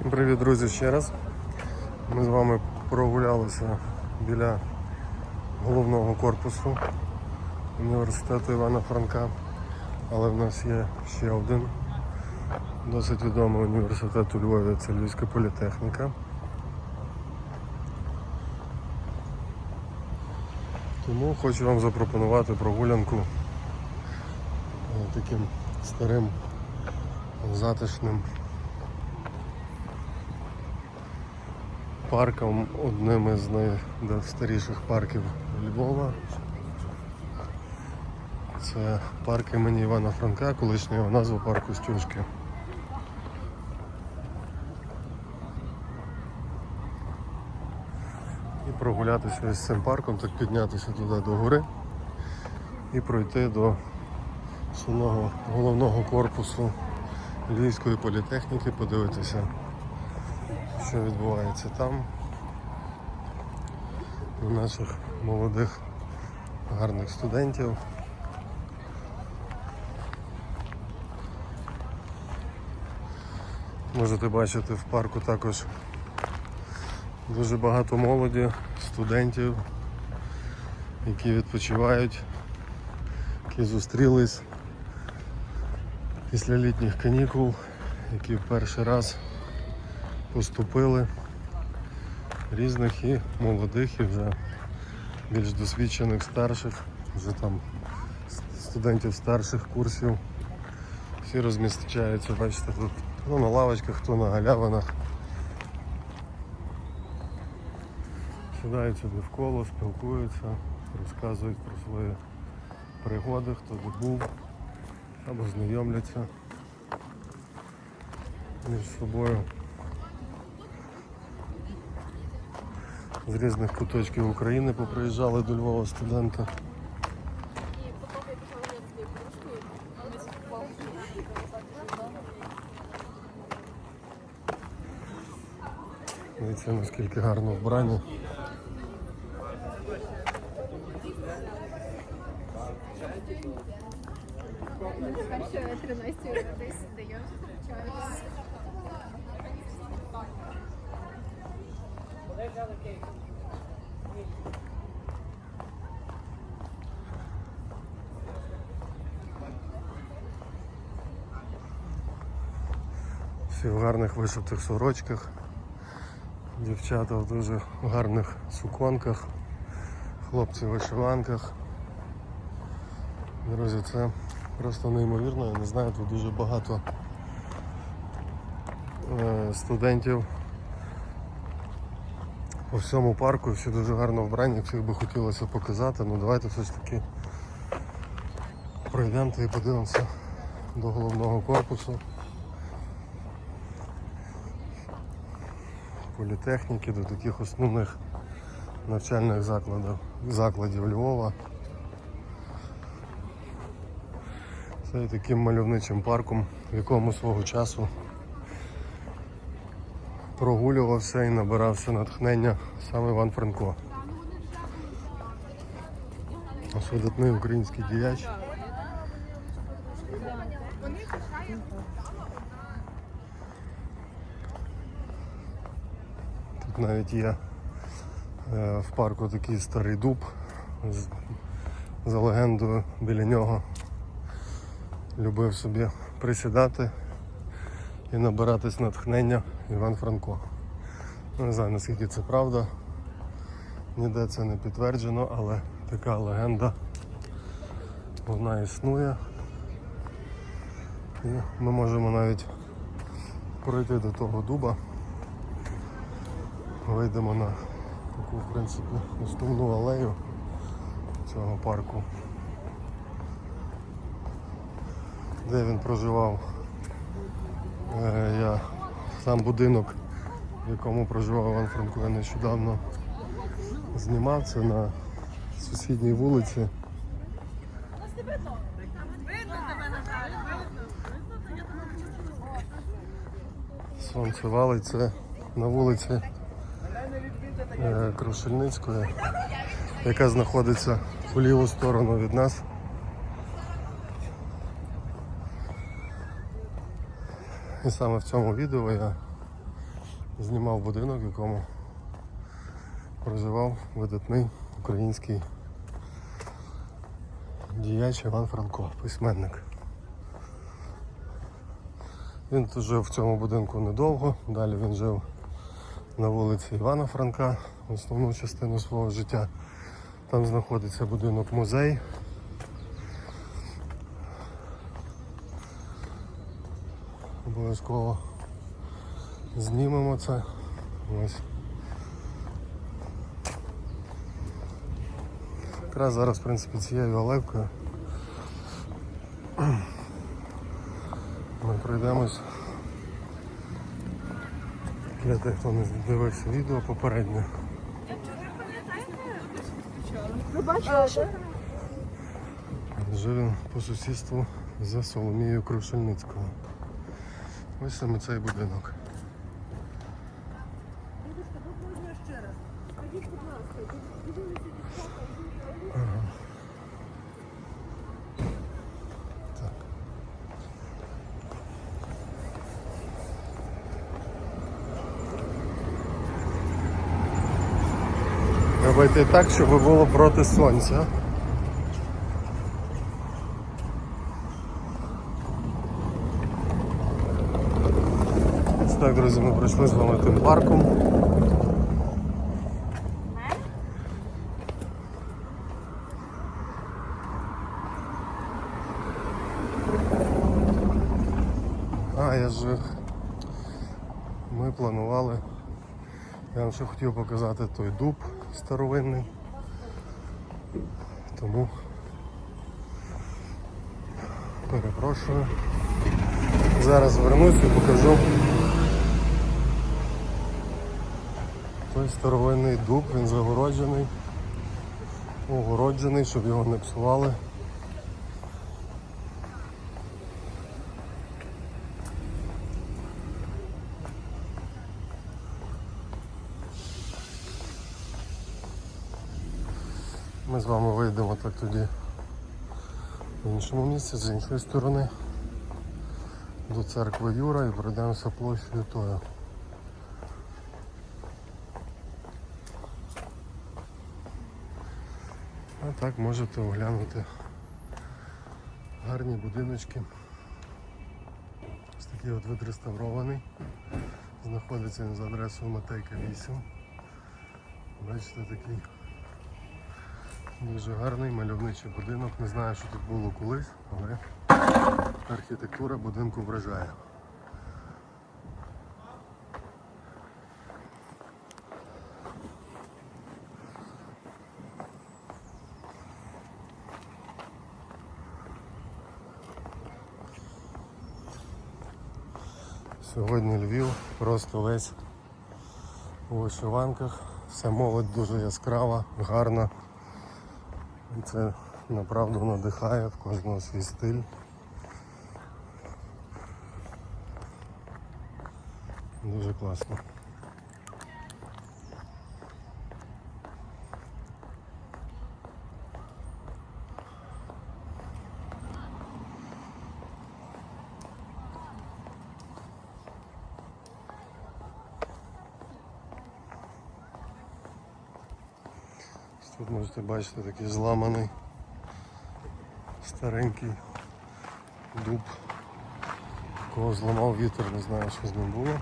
Всім привіт, друзі, ще раз. Ми з вами прогулялися біля головного корпусу університету Івана Франка. Але в нас є ще один досить відомий університет у Львові, це Львівська політехніка. Тому хочу вам запропонувати прогулянку е, таким старим затишним парком, одним із найстаріших парків Львова. Це парк імені Івана Франка, колишня його назва парку Стюшки. І прогулятися із цим парком, так піднятися туди до гори і пройти до самого головного корпусу Львівської політехніки, подивитися, що відбувається там. У наших молодих гарних студентів. Можете бачити в парку також дуже багато молоді, студентів, які відпочивають, які зустрілись після літніх канікул, які в перший раз поступили різних і молодих, і вже більш досвідчених старших, вже там студентів старших курсів. Всі розміщаються, бачите, тут хто на лавочках, хто на галявинах. Сідають собі в коло, спілкуються, розказують про свої пригоди, хто де був, або знайомляться між собою. З різних куточків України поприїжджали до Львова студенти. Дивіться, наскільки гарно вбрані. Всі в гарних вишитих сорочках. Дівчата в дуже гарних суконках, хлопці в вишиванках. Друзі, це просто неймовірно. Я не знаю, тут дуже багато е, студентів по всьому парку, всі дуже гарно вбрані, всіх би хотілося показати. Ну давайте все ж таки пройдемо і подивимося до головного корпусу. Політехніки, до таких основних навчальних закладів, закладів Львова. Це таким мальовничим парком, в якому свого часу прогулювався і набирався натхнення саме Іван Франко. Видатний український діяч. Навіть є е, в парку такий старий дуб за легендою біля нього. Любив собі присідати і набиратись натхнення Іван Франко. Ну, Не знаю наскільки це правда, ніде це не підтверджено, але така легенда вона існує. І ми можемо навіть пройти до того дуба. Вийдемо на таку, в принципі, основну алею цього парку, де він проживав. Е, Я сам будинок, в якому проживав Іван Франко, я нещодавно знімав це на сусідній вулиці. Сонце валить, це на вулиці Крушельницької, яка знаходиться по ліву сторону від нас. І саме в цьому відео я знімав будинок, в якому проживав видатний український діяч Іван Франко, письменник. Він тут жив в цьому будинку недовго, далі він жив на вулиці Івана Франка основну частину свого життя. Там знаходиться будинок музей. Обов'язково знімемо це. Якраз зараз, в принципі, цією алевкою ми пройдемось. Для тих, хто не дивився відео попереднє. Ви бачили, що Жив він по сусідству за Соломією Крушельницькою. Ось саме цей будинок. Треба йти так, щоб було проти сонця. Так, друзі, ми пройшли з вами тим парком. А, я ж. Ми планували. Я вам ще хотів показати той дуб старовинний. Тому перепрошую. Зараз вернусь і покажу той старовинний дуб, він загороджений, огороджений, щоб його не псували. Ми з вами вийдемо так тоді в іншому місці, з іншої сторони до церкви Юра і пройдемося площею тою. А так можете оглянути гарні будиночки. Ось такий от відреставрований. Знаходиться він за адресою Матейка 8. Бачите такий дуже гарний мальовничий будинок. Не знаю, що тут було колись, але архітектура будинку вражає. Сьогодні Львів просто весь у вишиванках. Вся молодь дуже яскрава, гарна. І це направду надихає в кожного свій стиль. Дуже класно. Тут можете бачити такий зламаний старенький дуб. Кого зламав вітер, не знаю, що з ним було.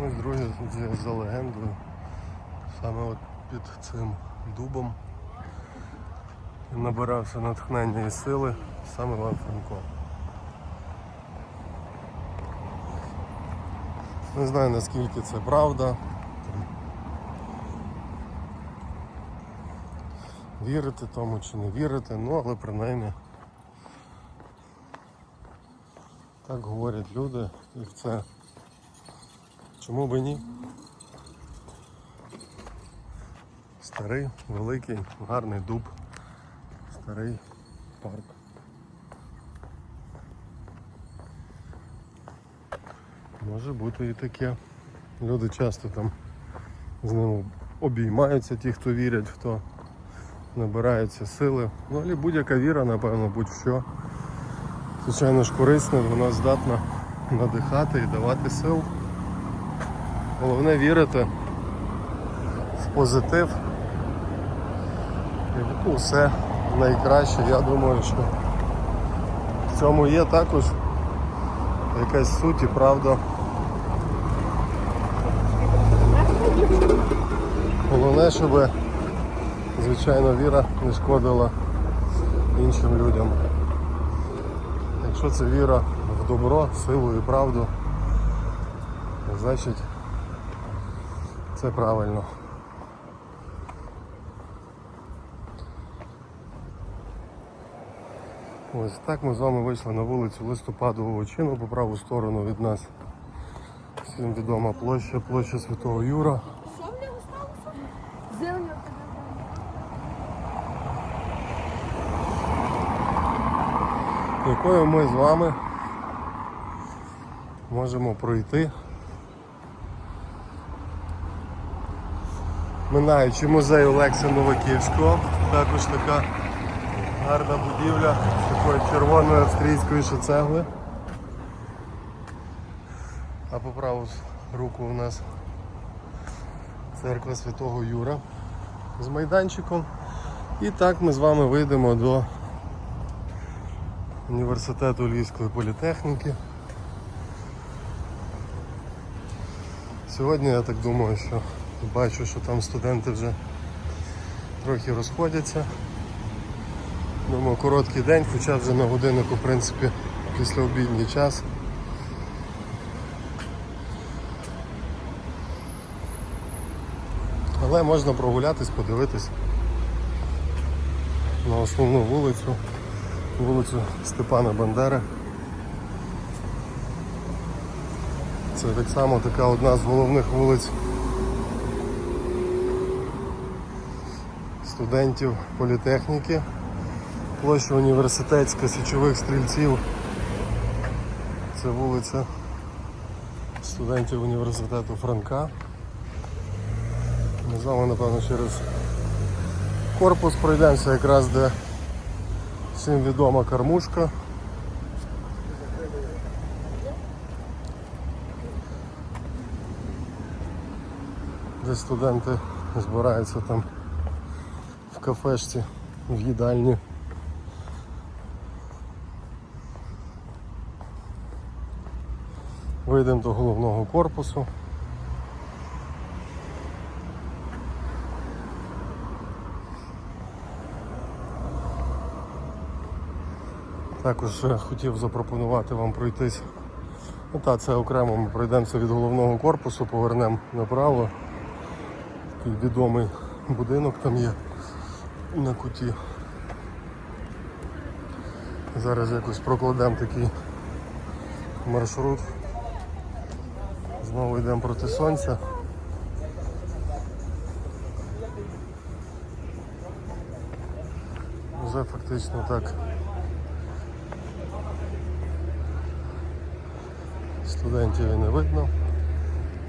Ось тут за легендою. Саме от під цим дубом набирався натхнення і сили саме Іван Франко. Не знаю наскільки це правда. Вірити тому чи не вірити, ну але принаймні так говорять люди і це чому би ні? Старий, великий, гарний дуб, старий парк. Може бути і таке. Люди часто там з ним обіймаються, ті, хто вірять, хто набираються сили. Ну, але будь-яка віра, напевно, будь-що. Звичайно ж корисна, вона здатна надихати і давати сил. Головне вірити в позитив. І усе найкраще. Я думаю, що в цьому є також якась суть і правда. Головне, щоб, звичайно, віра не шкодила іншим людям. Якщо це віра в добро, силу і правду, значить це правильно. Ось так ми з вами вийшли на вулицю Листопадового чину по праву сторону від нас. Всім відома площа, площа Святого Юра. Що в нього сталося? Якою ми з вами можемо пройти, минаючи музей Олекса Новаківського, також така гарна будівля з такої червоної австрійської ще цегли. А по праву руку у нас церква Святого Юра з майданчиком. І так ми з вами вийдемо до університету Львівської політехніки. Сьогодні я так думаю, що бачу, що там студенти вже трохи розходяться. Думаю, короткий день, хоча вже на годиннику, в принципі, після обідній час. Але можна прогулятись, подивитись на основну вулицю вулицю Степана Бандери. Це так само така одна з головних вулиць студентів політехніки. Площа університетська січових стрільців. Це вулиця студентів університету Франка. Ми з вами, напевно, через корпус пройдемося якраз де Всім відома кормушка. Де студенти збираються там в кафешці, в їдальні. Вийдемо до головного корпусу. Також хотів запропонувати вам пройтись. Ну, та, це окремо ми пройдемося від головного корпусу, повернемо направо. Такий відомий будинок там є на куті. Зараз якось прокладемо такий маршрут. Знову йдемо проти сонця. Вже фактично так. Студентів і не видно.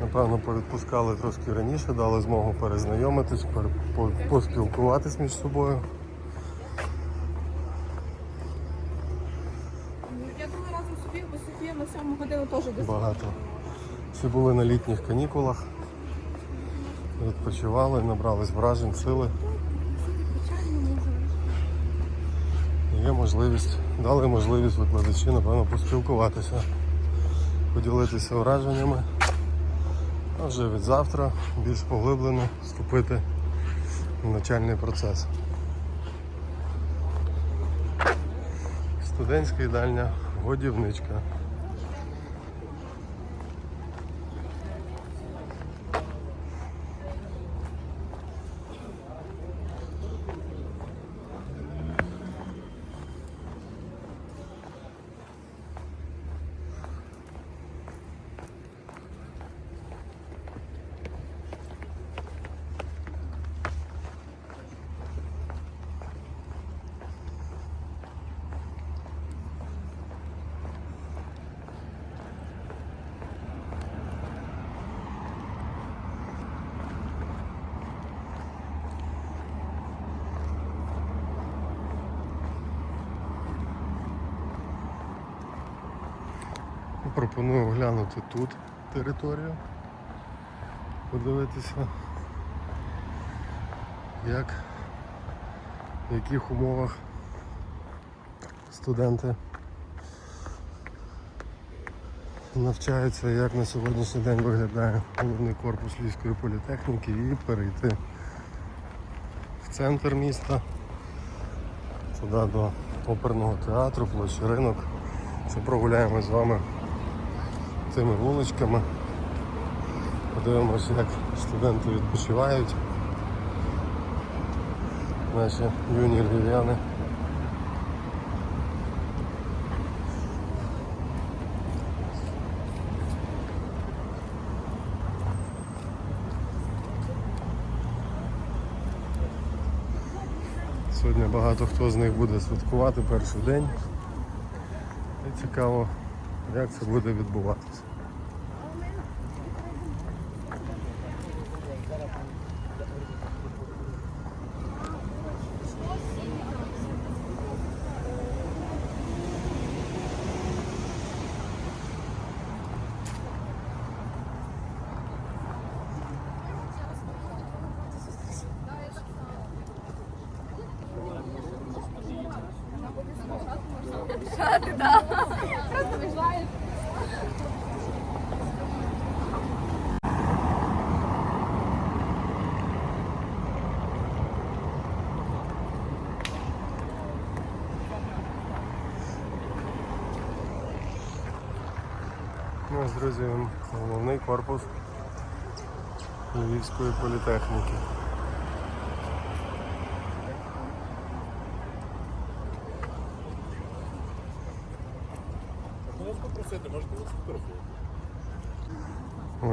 Напевно, повідпускали трошки раніше, дали змогу перезнайомитись, поспілкуватись між собою. Я була разом Софією, бо Софія на сьому годину теж десь. Багато. Всі були на літніх канікулах, відпочивали, набрались вражень, сили. Є можливість, дали можливість викладачі, напевно, поспілкуватися, поділитися враженнями. А вже від завтра більш поглиблено вступити в навчальний процес. Студентська їдальня годівничка. Пропоную оглянути тут територію, подивитися, як, в яких умовах студенти навчаються, як на сьогоднішній день виглядає головний корпус Львівської політехніки і перейти в центр міста, туди до оперного театру, площі ринок. Що прогуляємо з вами цими вуличками. Подивимося, як студенти відпочивають. Наші юні львів'яни. Сьогодні багато хто з них буде святкувати перший день. І цікаво, як це буде відбуватися. Просто виживаєш. Ну, ось, друзі, головний корпус Львівської політехніки.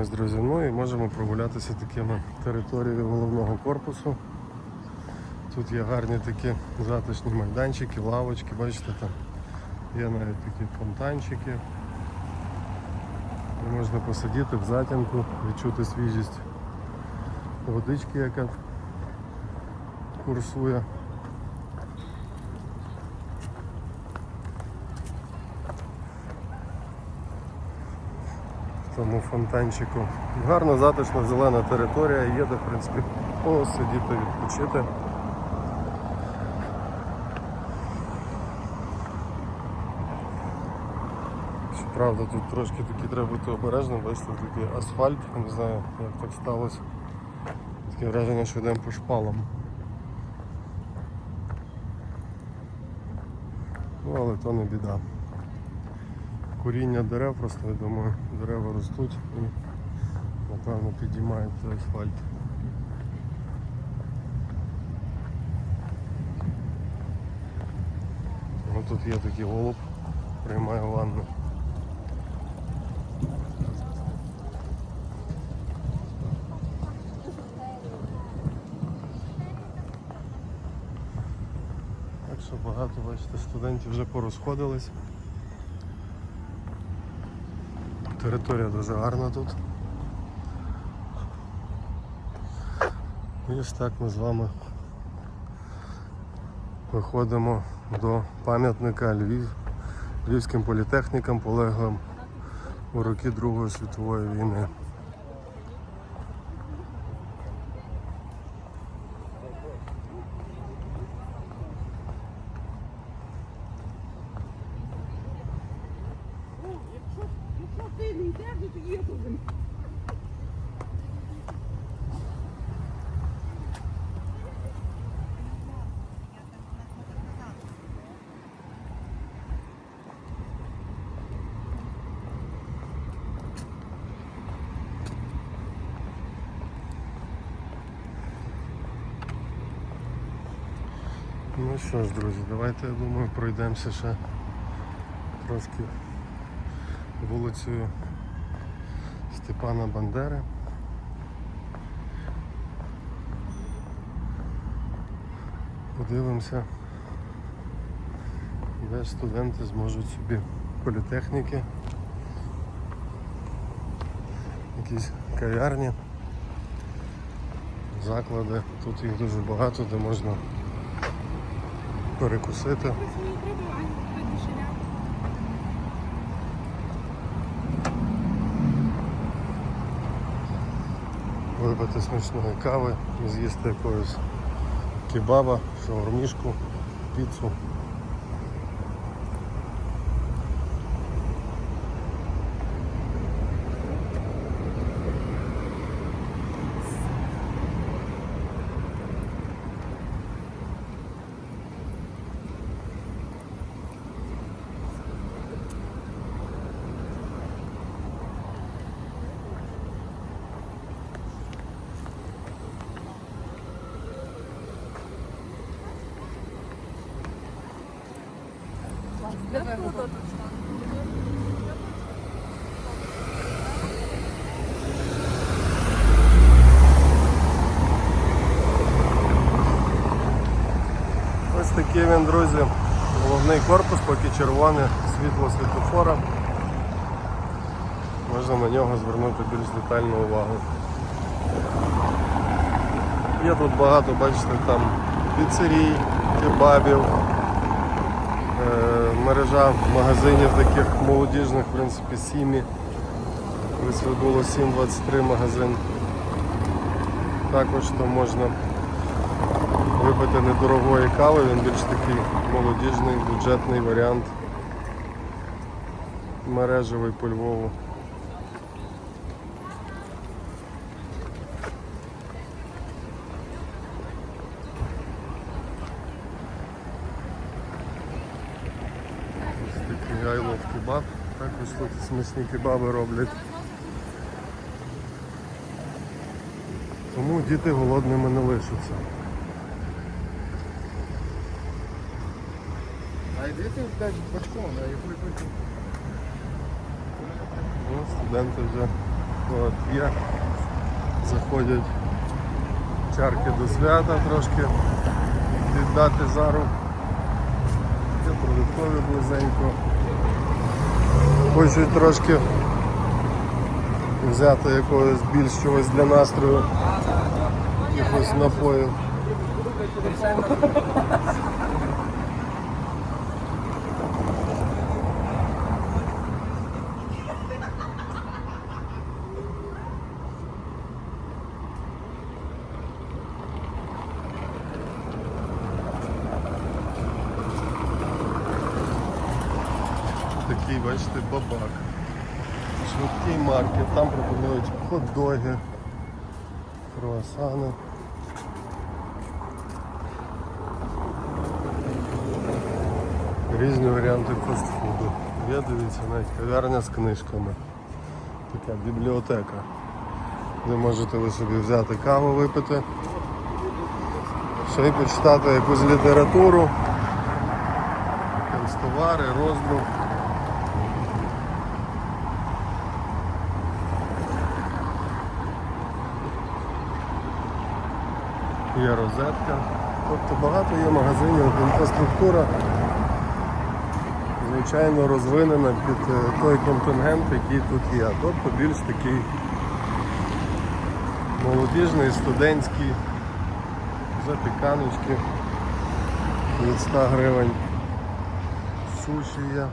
Друзі, ну і можемо прогулятися такими територією головного корпусу. Тут є гарні такі затишні майданчики, лавочки, бачите, там є навіть такі фонтанчики. І можна посидіти в затінку, відчути свіжість водички, яка курсує. В тому фонтанчику. Гарна, затишна, зелена територія, є де, в принципі, посидіти, відпочити. Щоправда, тут трошки таки треба бути обережним, бачите, такий асфальт, не знаю, як так сталося. Таке враження, що йдемо по шпалам. Ну, але то не біда. Куріння дерев, просто я думаю, дерева ростуть і напевно підіймають асфальт. Ну, тут є такий голуб, приймає ванну. Так що багато, бачите, студентів вже порозходились. Територія дуже гарна тут. І ось так ми з вами виходимо до пам'ятника Львів, Львівським політехнікам, полеглим у роки Другої світової війни. Ну що ж, друзі, давайте, я думаю, пройдемося ще трошки вулицею Степана Бандери. Подивимося, де студенти зможуть собі політехніки, якісь кав'ярні, заклади. Тут їх дуже багато, де можна перекусити. Випити смачної кави, з'їсти якогось кебаба, шаурмішку, піцу. Ось такий він, друзі. Головний корпус, поки червоне світло світлофора. Можна на нього звернути більш детальну увагу. Є тут багато, бачите, там піцерій, кебабів, е, мережа магазинів таких молодіжних, в принципі, сімі. Ось було 7-23 магазин. Також там можна випити недорогої кави, він більш такий молодіжний, бюджетний варіант. Мережевий по Львову. Ось такий love kebab. Також тут смачні кебаби роблять. Тому діти голодними не лишаться. Йди блядь, бачком, а яку яку. Ну, студенти вже от, є. Заходять чарки до свята трошки віддати зару. Є продуктові близенько. Хочуть трошки взяти якогось більш чогось для настрою. Якогось напою. Такий, бачите, бабак. Швидкий маркет, там пропонують хот-доги, круасани. Різні варіанти фастфуду. Є, дивіться, навіть кав'ярня з книжками. Така бібліотека. Де можете ви собі взяти каву випити. Ще й почитати якусь літературу. Якісь товари, роздру. Є розетка. Тобто багато є магазинів, інфраструктура звичайно розвинена під е, той контингент, який тут є. Тобто більш такий молодіжний, студентський, запіканочки від 100 гривень. Суші є.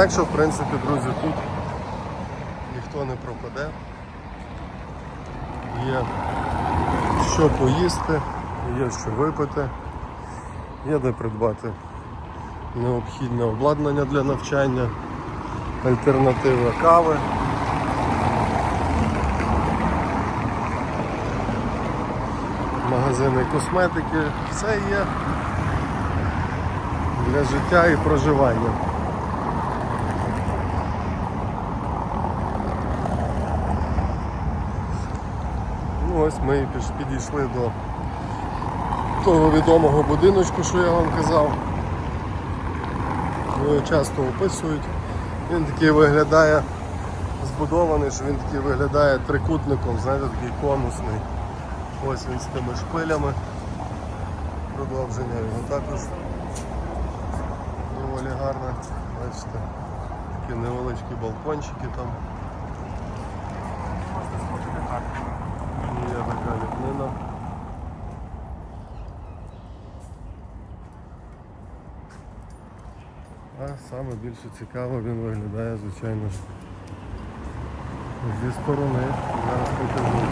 Так що, в принципі, друзі, тут ніхто не пропаде. Є що поїсти, є що випити, є де придбати необхідне обладнання для навчання, альтернатива кави. Магазини косметики, все є для життя і проживання. Ось ми підійшли до того відомого будиночку, що я вам казав. Його часто описують. Він такий виглядає збудований, що він такий виглядає трикутником, знаєте, такий конусний. Ось він з тими шпилями. Продовження його також доволі гарне. Бачите, такі невеличкі балкончики там. Є така ліпнина. Саме більше цікаво він виглядає, звичайно ж. Зі сторони. Зараз покажу.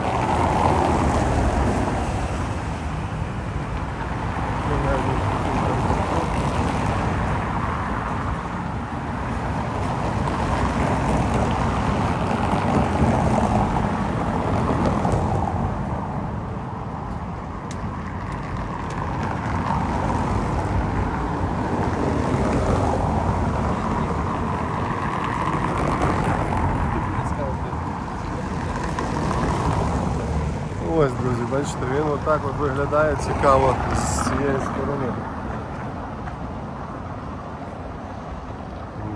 Ну, навіть тут там Ось, друзі, бачите, він отак от виглядає цікаво з цієї сторони.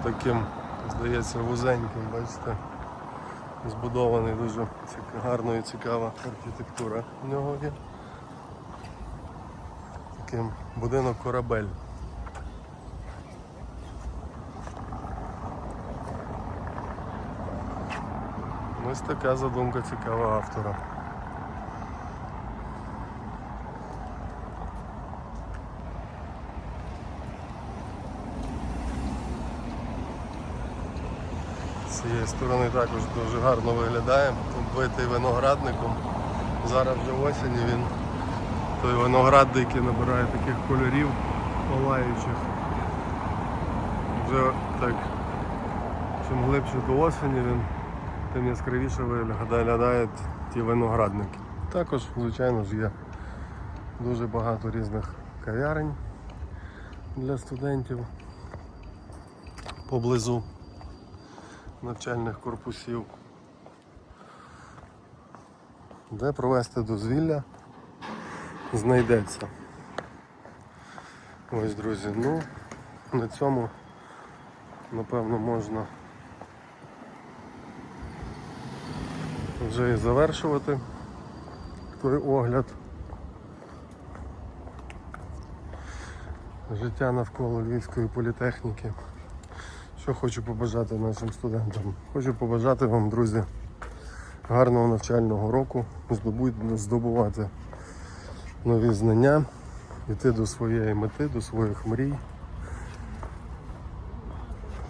Таким, здається, вузеньким, бачите, збудований дуже гарно і цікава архітектура в нього є. Таким будинок корабель. Ось така задумка цікава автора. Цієї сторони також дуже гарно виглядає, оббитий виноградником. Зараз вже осінь він той виноград який набирає таких кольорів палаючих. Вже так, чим глибше до осені він, тим яскравіше виглядають ті виноградники. Також, звичайно ж, є дуже багато різних кав'ярень для студентів поблизу навчальних корпусів, де провести дозвілля знайдеться. Ось, друзі, ну на цьому напевно можна вже і завершувати той огляд. Життя навколо Львівської політехніки. Що хочу побажати нашим студентам? Хочу побажати вам, друзі, гарного навчального року, здобувати нові знання, йти до своєї мети, до своїх мрій,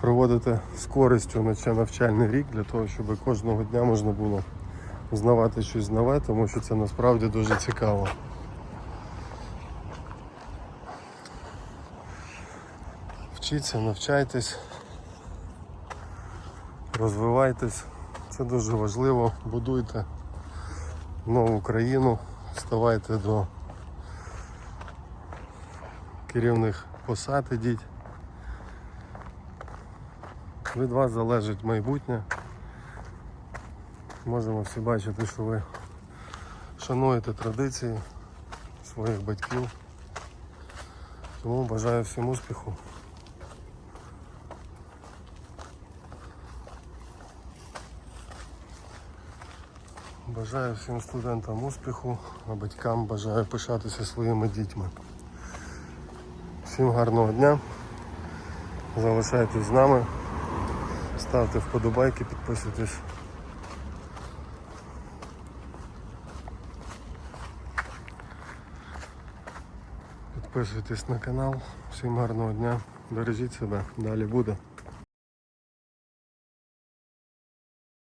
проводити з користю наче навчальний рік для того, щоб кожного дня можна було узнавати щось нове, тому що це насправді дуже цікаво. Вчіться, навчайтесь розвивайтесь. Це дуже важливо. Будуйте нову країну, ставайте до керівних посад ідіть. Від вас залежить майбутнє. Можемо всі бачити, що ви шануєте традиції своїх батьків. Тому бажаю всім успіху. Бажаю всім студентам успіху, а батькам бажаю пишатися своїми дітьми. Всім гарного дня. Залишайтесь з нами. Ставте вподобайки, підписуйтесь. Підписуйтесь на канал. Всім гарного дня. Бережіть себе. Далі буде.